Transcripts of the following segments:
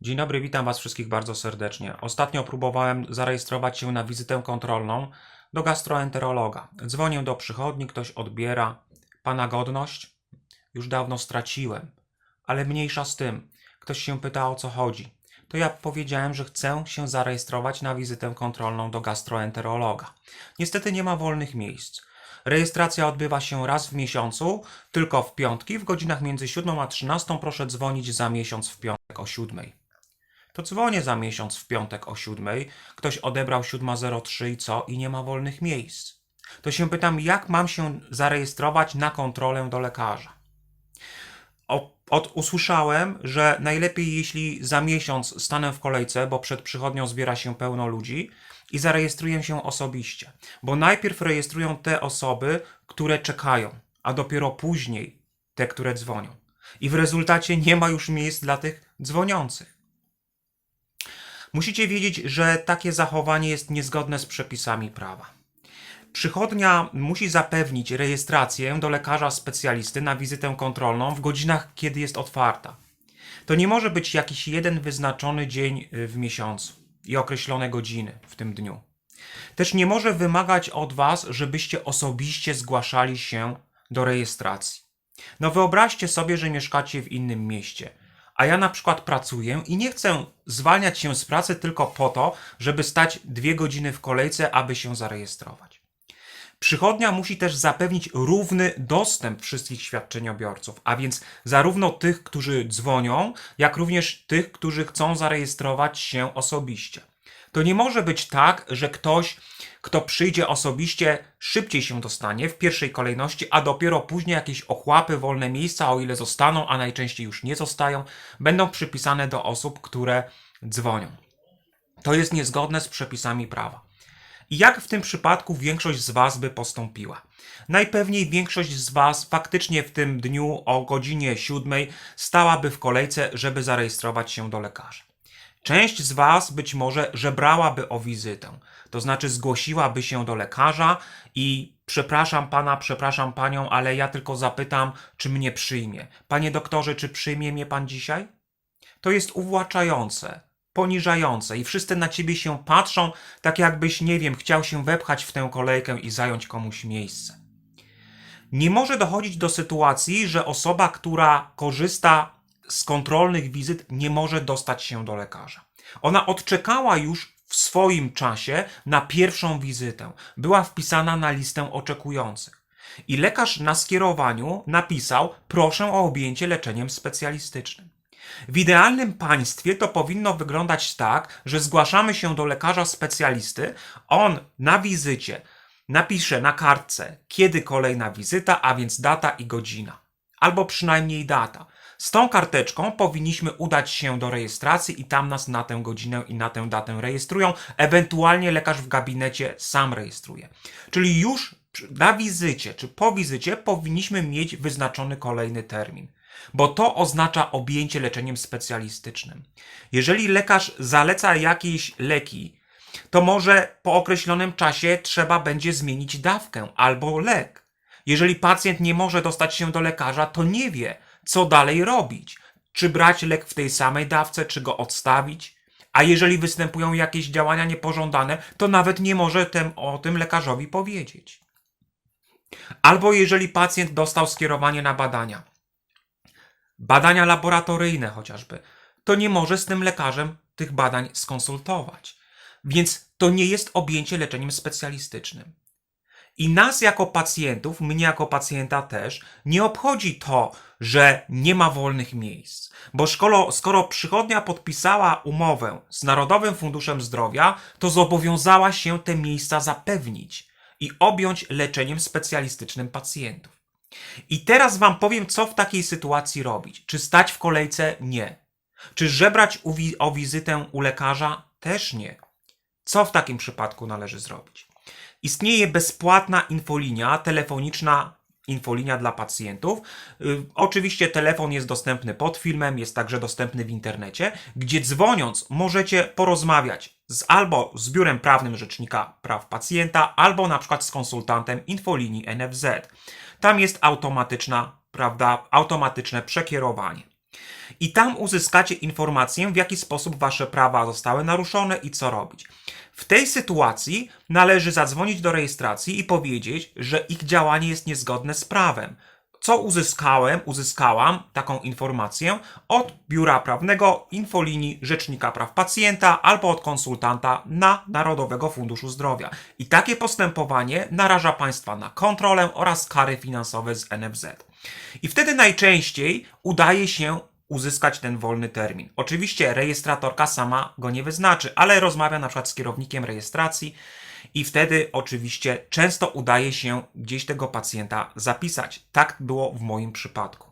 Dzień dobry, witam Was wszystkich bardzo serdecznie. Ostatnio próbowałem zarejestrować się na wizytę kontrolną do gastroenterologa. Dzwonię do przychodni, ktoś odbiera. Pana godność? Już dawno straciłem. Ale mniejsza z tym. Ktoś się pyta o co chodzi. To ja powiedziałem, że chcę się zarejestrować na wizytę kontrolną do gastroenterologa. Niestety nie ma wolnych miejsc. Rejestracja odbywa się raz w miesiącu, tylko w piątki, w godzinach między 7 a 13 proszę dzwonić za miesiąc w piątek o 7. To dzwonię za miesiąc w piątek o 7. Ktoś odebrał 7.03 i co? I nie ma wolnych miejsc. To się pytam, jak mam się zarejestrować na kontrolę do lekarza? O, od, usłyszałem, że najlepiej jeśli za miesiąc stanę w kolejce, bo przed przychodnią zbiera się pełno ludzi i zarejestruję się osobiście. Bo najpierw rejestrują te osoby, które czekają, a dopiero później te, które dzwonią. I w rezultacie nie ma już miejsc dla tych dzwoniących. Musicie wiedzieć, że takie zachowanie jest niezgodne z przepisami prawa. Przychodnia musi zapewnić rejestrację do lekarza specjalisty na wizytę kontrolną w godzinach, kiedy jest otwarta. To nie może być jakiś jeden wyznaczony dzień y, w miesiącu i określone godziny w tym dniu. Też nie może wymagać od Was, żebyście osobiście zgłaszali się do rejestracji. No wyobraźcie sobie, że mieszkacie w innym mieście, a ja na przykład pracuję i nie chcę zwalniać się z pracy tylko po to, żeby stać dwie godziny w kolejce, aby się zarejestrować. Przychodnia musi też zapewnić równy dostęp wszystkich świadczeniobiorców, a więc zarówno tych, którzy dzwonią, jak również tych, którzy chcą zarejestrować się osobiście. To nie może być tak, że ktoś, kto przyjdzie osobiście, szybciej się dostanie w pierwszej kolejności, a dopiero później jakieś ochłapy, wolne miejsca, o ile zostaną, a najczęściej już nie zostają, będą przypisane do osób, które dzwonią. To jest niezgodne z przepisami prawa. I jak w tym przypadku większość z Was by postąpiła? Najpewniej większość z Was faktycznie w tym dniu o godzinie 7 stałaby w kolejce, żeby zarejestrować się do lekarza. Część z Was być może żebrałaby o wizytę, to znaczy zgłosiłaby się do lekarza i przepraszam pana, przepraszam panią, ale ja tylko zapytam, czy mnie przyjmie. Panie doktorze, czy przyjmie mnie pan dzisiaj? To jest uwłaczające, poniżające i wszyscy na ciebie się patrzą, tak jakbyś, nie wiem, chciał się wepchać w tę kolejkę i zająć komuś miejsce. Nie może dochodzić do sytuacji, że osoba, która korzysta z kontrolnych wizyt, nie może dostać się do lekarza. Ona odczekała już w swoim czasie na pierwszą wizytę. Była wpisana na listę oczekujących. I lekarz na skierowaniu napisał: Proszę o objęcie leczeniem specjalistycznym. W idealnym państwie to powinno wyglądać tak, że zgłaszamy się do lekarza specjalisty, on na wizycie napisze na kartce, kiedy kolejna wizyta, a więc data i godzina, albo przynajmniej data. Z tą karteczką powinniśmy udać się do rejestracji i tam nas na tę godzinę i na tę datę rejestrują. Ewentualnie lekarz w gabinecie sam rejestruje. Czyli już na wizycie czy po wizycie powinniśmy mieć wyznaczony kolejny termin bo to oznacza objęcie leczeniem specjalistycznym. Jeżeli lekarz zaleca jakieś leki, to może po określonym czasie trzeba będzie zmienić dawkę albo lek. Jeżeli pacjent nie może dostać się do lekarza, to nie wie, co dalej robić. Czy brać lek w tej samej dawce, czy go odstawić? A jeżeli występują jakieś działania niepożądane, to nawet nie może o tym lekarzowi powiedzieć. Albo jeżeli pacjent dostał skierowanie na badania, badania laboratoryjne chociażby, to nie może z tym lekarzem tych badań skonsultować. Więc to nie jest objęcie leczeniem specjalistycznym. I nas jako pacjentów, mnie jako pacjenta też, nie obchodzi to, że nie ma wolnych miejsc. Bo szkolo, skoro przychodnia podpisała umowę z Narodowym Funduszem Zdrowia, to zobowiązała się te miejsca zapewnić i objąć leczeniem specjalistycznym pacjentów. I teraz Wam powiem, co w takiej sytuacji robić. Czy stać w kolejce? Nie. Czy żebrać o wizytę u lekarza? Też nie. Co w takim przypadku należy zrobić? Istnieje bezpłatna infolinia telefoniczna, infolinia dla pacjentów. Y, Oczywiście telefon jest dostępny pod filmem, jest także dostępny w internecie, gdzie dzwoniąc możecie porozmawiać z albo z biurem prawnym Rzecznika Praw Pacjenta, albo na przykład z konsultantem infolinii NFZ. Tam jest automatyczna, prawda, automatyczne przekierowanie. I tam uzyskacie informację, w jaki sposób wasze prawa zostały naruszone i co robić. W tej sytuacji należy zadzwonić do rejestracji i powiedzieć, że ich działanie jest niezgodne z prawem. Co uzyskałem, uzyskałam taką informację od biura prawnego infolinii Rzecznika Praw Pacjenta albo od konsultanta na Narodowego Funduszu Zdrowia. I takie postępowanie naraża Państwa na kontrolę oraz kary finansowe z NFZ. I wtedy najczęściej udaje się uzyskać ten wolny termin. Oczywiście rejestratorka sama go nie wyznaczy, ale rozmawia na przykład z kierownikiem rejestracji i wtedy oczywiście często udaje się gdzieś tego pacjenta zapisać. Tak było w moim przypadku.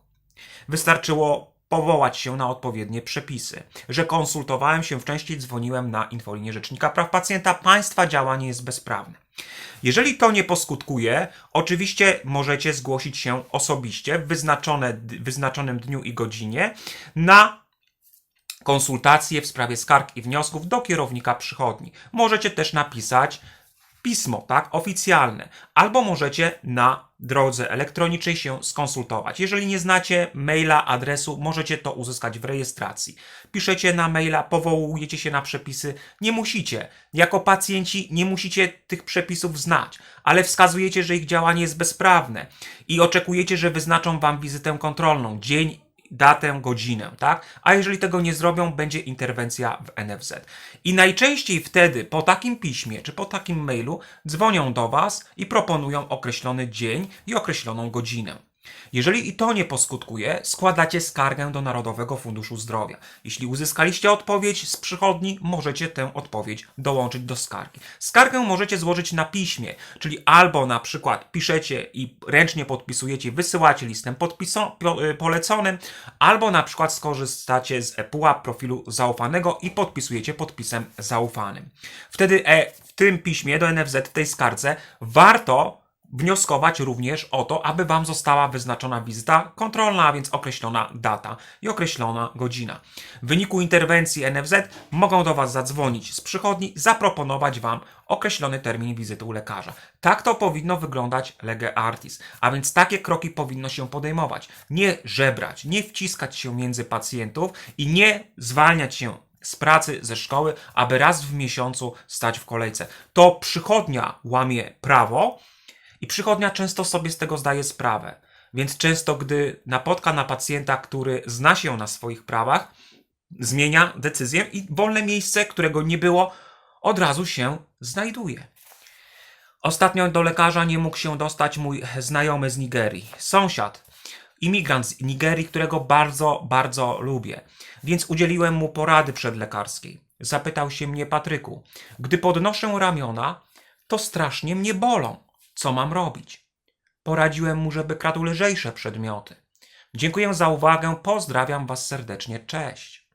Wystarczyło powołać się na odpowiednie przepisy, że konsultowałem się wcześniej, dzwoniłem na infolinię Rzecznika Praw Pacjenta, Państwa działanie jest bezprawne. Jeżeli to nie poskutkuje, oczywiście możecie zgłosić się osobiście w wyznaczonym dniu i godzinie na konsultacje w sprawie skarg i wniosków do kierownika przychodni. Możecie też napisać pismo, tak, oficjalne, albo możecie na drodze elektronicznej się skonsultować. Jeżeli nie znacie maila, adresu, możecie to uzyskać w rejestracji. Piszecie na maila, powołujecie się na przepisy. Nie musicie. Jako pacjenci nie musicie tych przepisów znać, ale wskazujecie, że ich działanie jest bezprawne i oczekujecie, że wyznaczą wam wizytę kontrolną, dzień datę, godzinę, tak? A jeżeli tego nie zrobią, będzie interwencja w NFZ. I najczęściej wtedy po takim piśmie czy po takim mailu dzwonią do Was i proponują określony dzień i określoną godzinę. Jeżeli i to nie poskutkuje, składacie skargę do Narodowego Funduszu Zdrowia. Jeśli uzyskaliście odpowiedź z przychodni, możecie tę odpowiedź dołączyć do skargi. Skargę możecie złożyć na piśmie, czyli albo na przykład piszecie i ręcznie podpisujecie, wysyłacie listem podpiso- po- y, poleconym, albo na przykład skorzystacie z ePUAP profilu zaufanego i podpisujecie podpisem zaufanym. Wtedy e, w tym piśmie do NFZ, w tej skardze, warto wnioskować również o to, aby Wam została wyznaczona wizyta kontrolna, a więc określona data i określona godzina. W wyniku interwencji NFZ mogą do Was zadzwonić z przychodni, zaproponować Wam określony termin wizyty u lekarza. Tak to powinno wyglądać lege artis, a więc takie kroki powinno się podejmować. Nie żebrać, nie wciskać się między pacjentów i nie zwalniać się z pracy, ze szkoły, aby raz w miesiącu stać w kolejce. To przychodnia łamie prawo, i przychodnia często sobie z tego zdaje sprawę. Więc często, gdy napotka na pacjenta, który zna się na swoich prawach, zmienia decyzję i wolne miejsce, którego nie było, od razu się znajduje. Ostatnio do lekarza nie mógł się dostać mój znajomy z Nigerii, sąsiad, imigrant z Nigerii, którego bardzo, bardzo lubię. Więc udzieliłem mu porady przedlekarskiej. Zapytał się mnie Patryku, gdy podnoszę ramiona, to strasznie mnie bolą. Co mam robić? Poradziłem mu, żeby kradł lżejsze przedmioty. Dziękuję za uwagę, pozdrawiam Was serdecznie, cześć.